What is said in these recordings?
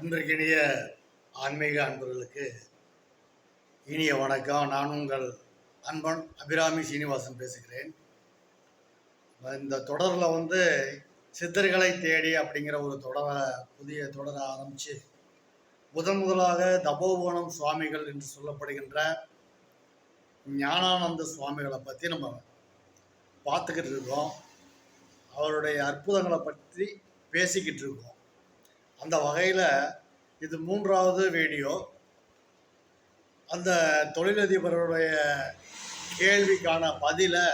அன்றைக்கினிய ஆன்மீக அன்பர்களுக்கு இனிய வணக்கம். நான் உங்கள் அன்பன் அபிராமி சீனிவாசன் பேசுகிறேன். இந்த தொடரில் வந்து சித்தர்களை தேடி அப்படிங்கிற ஒரு தொடரை புதிய தொடரை ஆரம்பித்து முதன் முதலாக தபோவனம் சுவாமிகள் என்று சொல்லப்படுகின்ற ஞானானந்த சுவாமிகளை பற்றி நம்ம பார்த்துக்கிட்டு இருக்கோம். அவருடைய அற்புதங்களை பற்றி பேசிக்கிட்டு இருக்கோம். அந்த வகையில் இது மூன்றாவது வீடியோ. அந்த தொழிலதிபருடைய கேள்விக்கான பதிலை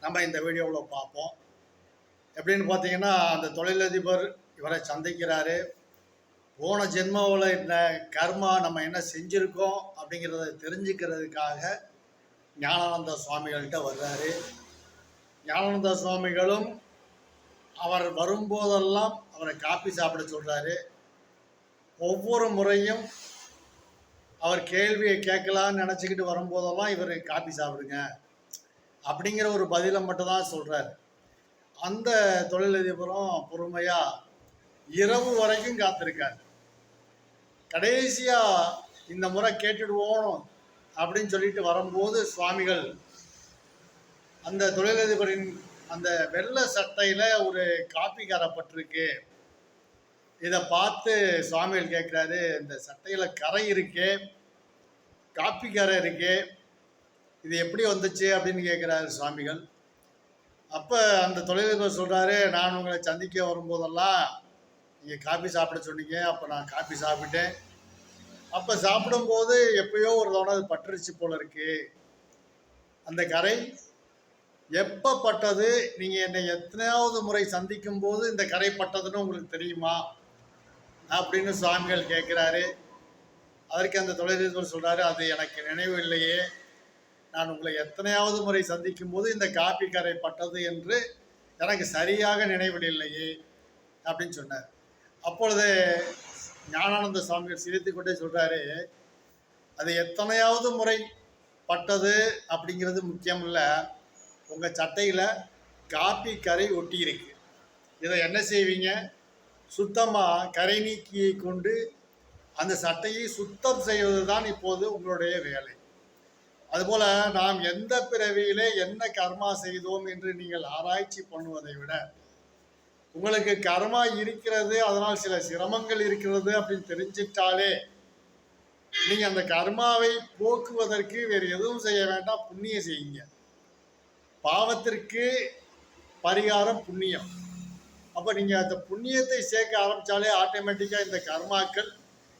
நம்ம இந்த வீடியோவில் பார்ப்போம். எப்படின்னு பார்த்தீங்கன்னா அந்த தொழிலதிபர் இவரை சந்திக்கிறாரு. போன ஜென்மாவில் என்ன கர்மா நம்ம என்ன செஞ்சுருக்கோம் அப்படிங்கிறத தெரிஞ்சுக்கிறதுக்காக ஞானானந்த சுவாமிகள்கிட்ட வர்றாரு. ஞானானந்த சுவாமிகளும் அவர் வரும்போதெல்லாம் அவரை காப்பி சாப்பிட சொல்கிறாரு ஒவ்வொரு முறையும் அவர் கேள்வியை கேட்கலான்னு நினச்சிக்கிட்டு வரும்போதெல்லாம் இவர் காப்பி சாப்பிடுங்க அப்படிங்கிற ஒரு பதிலை மட்டும் தான் சொல்கிறார் அந்த தொழிலதிபரும் பொறுமையாக இரவு வரைக்கும் காத்திருக்கார். கடைசியாக இந்த முறை கேட்டுடுவோம் அப்படின்னு சொல்லிட்டு வரும்போது சுவாமிகள் அந்த தொழிலதிபரின் அந்த வெள்ளை சட்டையில் ஒரு காப்பி கரைப்பட்டிருக்கு இதை பார்த்து சுவாமிகள் கேட்குறாரு இந்த சட்டையில் கரை இருக்கே காப்பி கரை இருக்கே இது எப்படி வந்துச்சு அப்படின்னு கேட்குறாரு சுவாமிகள். அப்போ அந்த தொழிலதிபர் சொல்கிறாரு நான் உங்களை சந்திக்க வரும்போதெல்லாம் நீங்கள் காப்பி சாப்பிட சொன்னீங்க அப்போ நான் காப்பி சாப்பிட்டேன். அப்போ சாப்பிடும்போது எப்பயோ ஒரு தவணை அது பட்டுருச்சு போல இருக்கு. அந்த கரை எப்போ பட்டது நீங்கள் என்னை எத்தனையாவது முறை சந்திக்கும் போது இந்த கரை பட்டதுன்னு உங்களுக்கு தெரியுமா? அப்படின்னு சுவாமிகள் கேட்குறாரு. அதற்கு அந்த தொழிலதிபர் சொல்கிறாரு அது எனக்கு நினைவு இல்லையே. நான் உங்களை எத்தனையாவது முறை சந்திக்கும் போது இந்த காப்பி கரை பட்டது என்று எனக்கு சரியாக நினைவில் இல்லையே அப்படின்னு சொன்னார். அப்பொழுது ஞானானந்த சுவாமிகள் சிரித்து கொண்டே சொல்கிறாரு அது எத்தனையாவது முறை பட்டது? அப்படிங்கிறது முக்கியம் இல்லை. உங்கள் சட்டையில் காப்பி கரை ஒட்டி இருக்கு இதை என்ன செய்வீங்க? சுத்தமாக கரை நீக்கியை கொண்டு அந்த சட்டையை சுத்தம் செய்வது தான் இப்போது உங்களுடைய வேலை. அதுபோல் நாம் எந்த பிறவியிலே என்ன கர்மா செய்தோம் என்று நீங்கள் ஆராய்ச்சி பண்ணுவதை விட உங்களுக்கு கர்மா இருக்கிறது அதனால் சில சிரமங்கள் இருக்கிறது அப்படின்னு தெரிஞ்சிட்டாலே நீங்கள் அந்த கர்மாவை போக்குவதற்கு வேறு எதுவும் செய்ய வேண்டாம் புண்ணியம் செய்யுங்க. பாவத்திற்கு பரிகாரம் புண்ணியம். அப்போ நீங்கள் அந்த புண்ணியத்தை சேர்க்க ஆரம்பித்தாலே ஆட்டோமேட்டிக்காக இந்த கர்மாக்கள்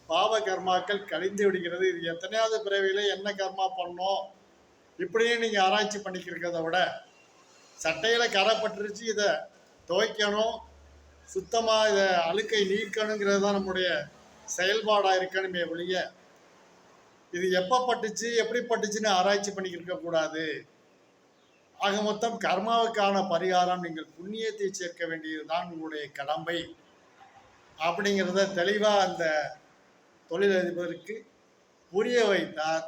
பாவ கர்மாக்கள் கழிந்து விடுகிறது. இது எத்தனையாவது பிறவியில் என்ன கர்மா பண்ணோம்? இப்படியே நீங்கள் ஆராய்ச்சி பண்ணிக்கிறத விட சட்டையில் கரைப்பட்டுருச்சு இதை துவைக்கணும் சுத்தமாக இதை அழுக்கை நீக்கணுங்கிறது தான் நம்முடைய செயல்பாடாக இருக்கணுமே ஒழிய இது எப்போ பட்டுச்சு எப்படி பட்டுச்சுன்னு ஆராய்ச்சி பண்ணிக்கிருக்க கூடாது ஆக மொத்தம் கர்மாவுக்கான பரிகாரம் நீங்கள் புண்ணியத்தை சேர்க்க வேண்டியதுதான் உங்களுடைய கடமை. அப்படிங்கிறத தெளிவாக அந்த தொழிலதிபருக்கு புரிய வைத்தார்.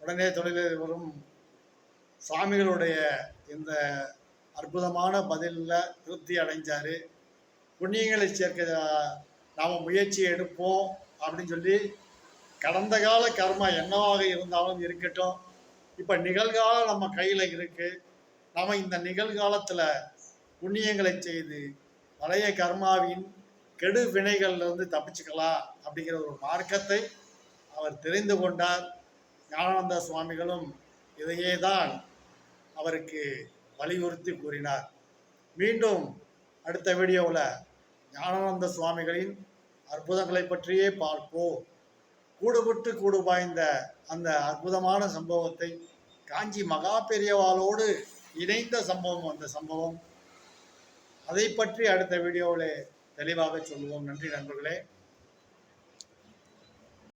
உடனே தொழிலதிபரும் சுவாமிகளுடைய இந்த அற்புதமான பதிலில் திருப்தி அடைஞ்சார். புண்ணியங்களை சேர்க்க நாம் முயற்சி எடுப்போம் அப்படின்னு சொல்லி கடந்த கால கர்மா என்னவாக இருந்தாலும் இருக்கட்டும். இப்போ நிகழ்காலம் நம்ம கையில் இருக்குது நம்ம இந்த நிகழ்காலத்தில் புண்ணியங்களை செய்து பழைய கர்மாவின் கெடு வினைகள்லேருந்து தப்பிச்சுக்கலாம் அப்படிங்கிற ஒரு மார்க்கத்தை அவர் தெரிந்து கொண்டார். ஞானானந்த சுவாமிகளும் இதையே தான் அவருக்கு வலியுறுத்தி கூறினார். மீண்டும் அடுத்த வீடியோவில் ஞானானந்த சுவாமிகளின் அற்புதங்களை பற்றியே பார்ப்போம். கூடுபட்டு கூடு பாய்ந்த அந்த அற்புதமான சம்பவத்தை காஞ்சி மகா பெரியவாளோடு இணைந்த சம்பவம் அந்த சம்பவம். அதை பற்றி அடுத்த வீடியோவில் தெளிவாக சொல்லுவோம். நன்றி நண்பர்களே.